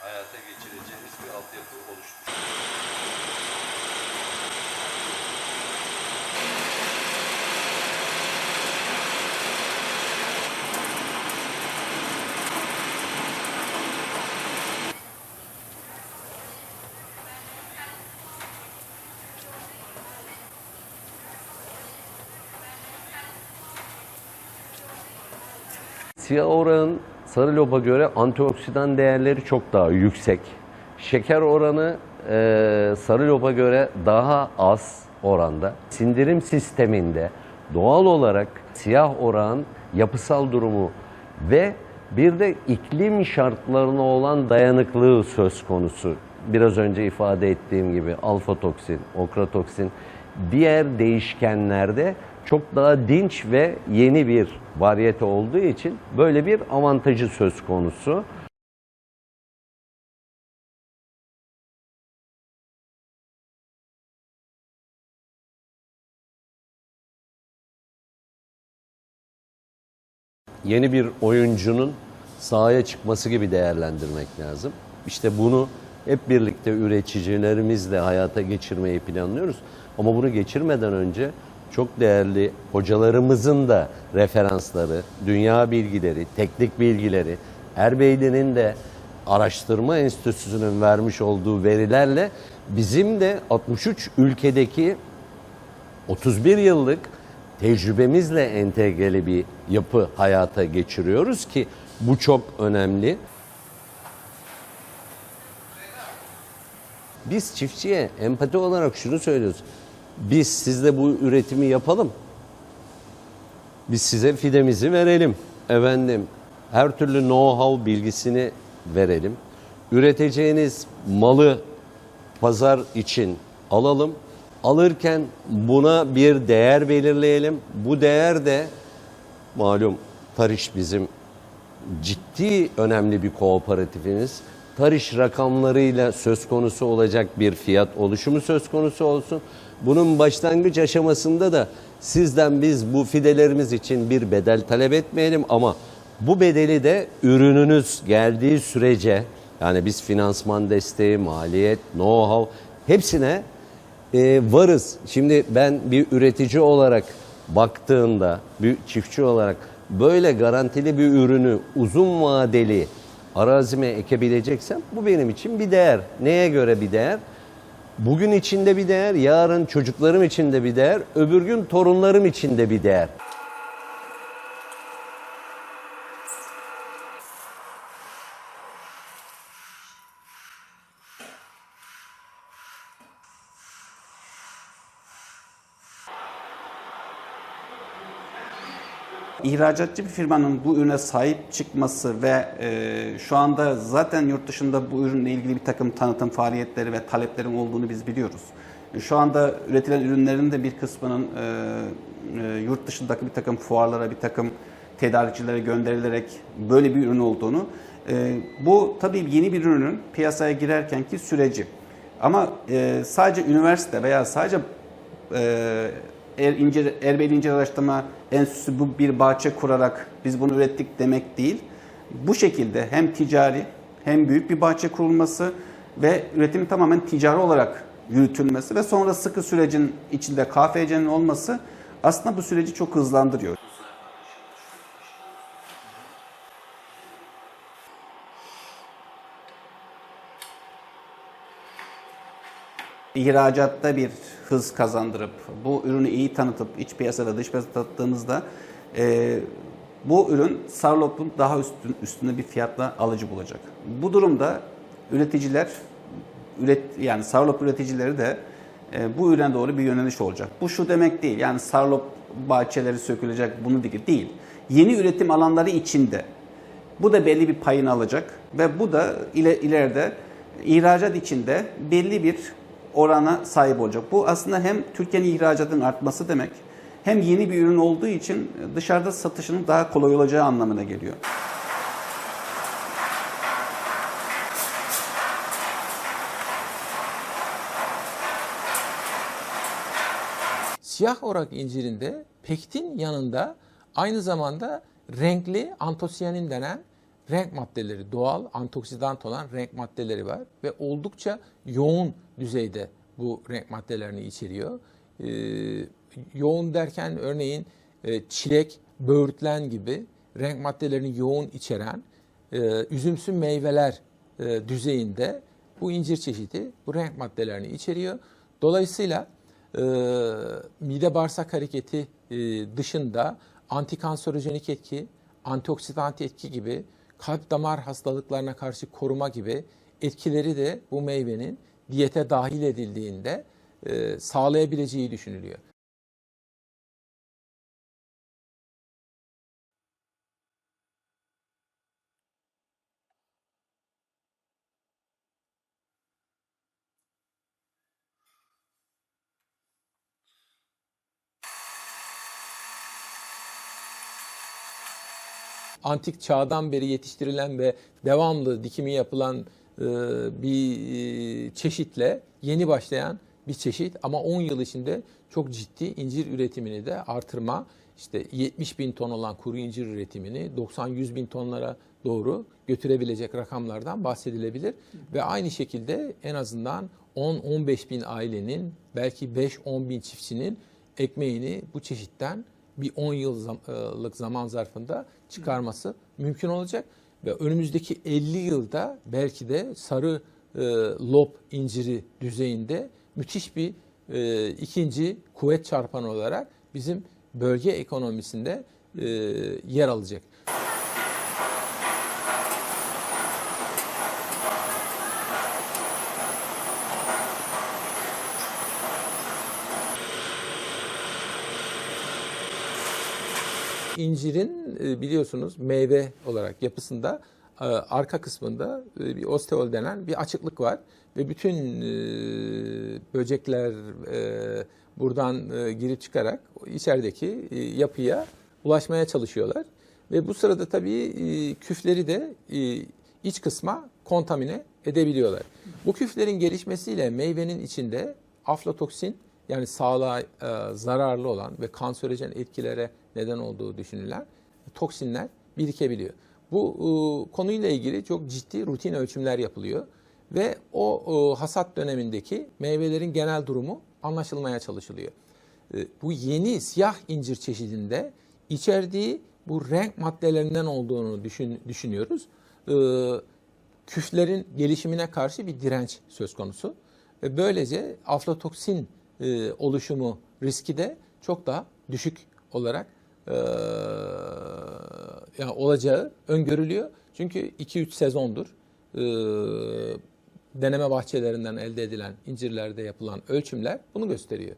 hayata geçireceğimiz bir altyapı oluştu. Siyah oranın sarı lopa göre antioksidan değerleri çok daha yüksek. Şeker oranı e, sarı lopa göre daha az oranda. Sindirim sisteminde doğal olarak siyah oran yapısal durumu ve bir de iklim şartlarına olan dayanıklılığı söz konusu. Biraz önce ifade ettiğim gibi alfa toksin, okratoksin diğer değişkenlerde çok daha dinç ve yeni bir varyete olduğu için böyle bir avantajı söz konusu. Yeni bir oyuncunun sahaya çıkması gibi değerlendirmek lazım. İşte bunu hep birlikte üreticilerimizle hayata geçirmeyi planlıyoruz. Ama bunu geçirmeden önce çok değerli hocalarımızın da referansları, dünya bilgileri, teknik bilgileri, Erbeyli'nin de araştırma enstitüsünün vermiş olduğu verilerle bizim de 63 ülkedeki 31 yıllık tecrübemizle entegreli bir yapı hayata geçiriyoruz ki bu çok önemli. Biz çiftçiye empati olarak şunu söylüyoruz. Biz sizle bu üretimi yapalım. Biz size fidemizi verelim. Efendim her türlü know-how bilgisini verelim. Üreteceğiniz malı pazar için alalım. Alırken buna bir değer belirleyelim. Bu değer de malum Tarış bizim ciddi önemli bir kooperatifiniz. Tarış rakamlarıyla söz konusu olacak bir fiyat oluşumu söz konusu olsun. Bunun başlangıç aşamasında da sizden biz bu fidelerimiz için bir bedel talep etmeyelim ama bu bedeli de ürününüz geldiği sürece yani biz finansman desteği, maliyet, know-how hepsine e, varız. Şimdi ben bir üretici olarak baktığında, bir çiftçi olarak böyle garantili bir ürünü uzun vadeli arazime ekebileceksem bu benim için bir değer. Neye göre bir değer? Bugün içinde bir değer, yarın çocuklarım için de bir değer, öbür gün torunlarım için de bir değer. İhracatçı bir firmanın bu ürüne sahip çıkması ve e, şu anda zaten yurt dışında bu ürünle ilgili bir takım tanıtım faaliyetleri ve taleplerin olduğunu biz biliyoruz. E, Şu anda üretilen ürünlerin de bir kısmının e, e, yurt dışındaki bir takım fuarlara, bir takım tedarikçilere gönderilerek böyle bir ürün olduğunu. e, bu tabii yeni bir ürünün piyasaya girerkenki süreci. Ama e, sadece üniversite veya sadece e, Er, İnce, Erbeyli İncir Araştırma Enstitüsü bu bir bahçe kurarak biz bunu ürettik demek değil. Bu şekilde hem ticari hem büyük bir bahçe kurulması ve üretimi tamamen ticari olarak yürütülmesi ve sonra sıkı sürecin içinde KFC'nin olması aslında bu süreci çok hızlandırıyor. İhracatta bir hız kazandırıp bu ürünü iyi tanıtıp iç piyasada dış piyasada tanıttığımızda e, bu ürün Sarlop'un daha üstün, üstünde bir fiyatla alıcı bulacak. Bu durumda üreticiler üret yani Sarlop üreticileri de e, bu ürüne doğru bir yöneliş olacak. Bu şu demek değil. Yani Sarlop bahçeleri sökülecek bunu değil. değil. Yeni üretim alanları içinde bu da belli bir payını alacak ve bu da ile, ileride ihracat içinde belli bir orana sahip olacak. Bu aslında hem Türkiye'nin ihracatının artması demek hem yeni bir ürün olduğu için dışarıda satışının daha kolay olacağı anlamına geliyor. Siyah orak incirinde pektin yanında aynı zamanda renkli antosiyanin denen renk maddeleri, doğal antioksidan olan renk maddeleri var ve oldukça yoğun düzeyde bu renk maddelerini içeriyor. Ee, yoğun derken örneğin e, çilek, böğürtlen gibi renk maddelerini yoğun içeren e, üzümsü meyveler e, düzeyinde bu incir çeşidi bu renk maddelerini içeriyor. Dolayısıyla e, mide bağırsak hareketi e, dışında antikanserojenik etki, antioksidan etki gibi kalp damar hastalıklarına karşı koruma gibi etkileri de bu meyvenin diyete dahil edildiğinde e, sağlayabileceği düşünülüyor. Antik çağdan beri yetiştirilen ve devamlı dikimi yapılan e, bir e, çeşitle yeni başlayan bir çeşit ama 10 yıl içinde çok ciddi incir üretimini de artırma işte 70 bin ton olan kuru incir üretimini 90-100 bin tonlara doğru götürebilecek rakamlardan bahsedilebilir. Ve aynı şekilde en azından 10-15 bin ailenin belki 5-10 bin çiftçinin ekmeğini bu çeşitten bir 10 yıllık zaman zarfında çıkarması mümkün olacak ve önümüzdeki 50 yılda belki de sarı e, lob inciri düzeyinde müthiş bir e, ikinci kuvvet çarpanı olarak bizim bölge ekonomisinde e, yer alacak. İncirin e, biliyorsunuz meyve olarak yapısında e, arka kısmında e, bir osteol denen bir açıklık var ve bütün böcekler buradan girip çıkarak içerideki yapıya ulaşmaya çalışıyorlar ve bu sırada tabii küfleri de iç kısma kontamine edebiliyorlar. Bu küflerin gelişmesiyle meyvenin içinde aflatoksin yani sağlığa e, zararlı olan ve kanserojen etkilere neden olduğu düşünülen toksinler birikebiliyor. Bu e, konuyla ilgili çok ciddi rutin ölçümler yapılıyor ve o e, hasat dönemindeki meyvelerin genel durumu anlaşılmaya çalışılıyor. E, bu yeni siyah incir çeşidinde içerdiği bu renk maddelerinden olduğunu düşün, düşünüyoruz. E, küflerin gelişimine karşı bir direnç söz konusu ve böylece aflatoksin e, oluşumu riski de çok daha düşük olarak e, yani olacağı öngörülüyor. Çünkü 2-3 sezondur e, deneme bahçelerinden elde edilen incirlerde yapılan ölçümler bunu gösteriyor.